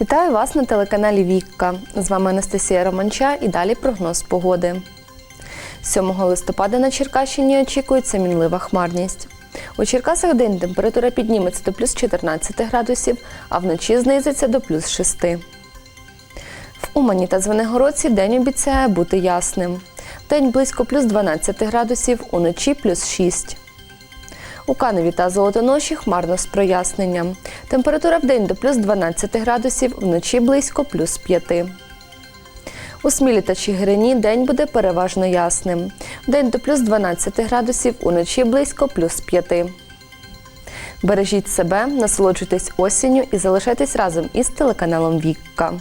Вітаю вас на телеканалі Вікка. З вами Анастасія Романча і далі прогноз погоди. 7 листопада на Черкащині очікується мінлива хмарність. У Черкасах день температура підніметься до плюс 14 градусів, а вночі знизиться до плюс 6. В Умані та Звенигородці день обіцяє бути ясним. День близько плюс 12 градусів, уночі плюс 6. У Каневі та Золотоноші хмарно з проясненням. Температура в день до плюс 12 градусів, вночі близько плюс 5. У Смілі та Чигирині день буде переважно ясним. Вдень до плюс 12 градусів, уночі близько плюс 5. Бережіть себе, насолоджуйтесь осінню і залишайтесь разом із телеканалом Вікка.